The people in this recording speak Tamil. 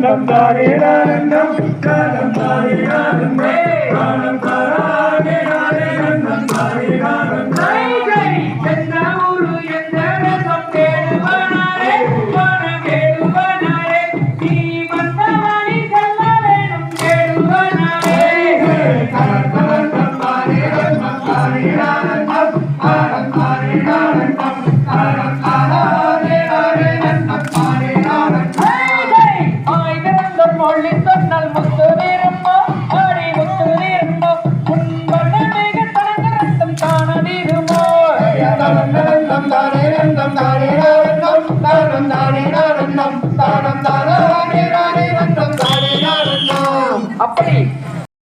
தானே நந்தம் தானே நானந்தம் தானம் தானே நானந்தம் தானம் மொழி சொன்னால் முத்து நீருமா ஆடி முத்து நீருமா உன் தானம் தானே ரெண்டும் தான நீருமா அப்படி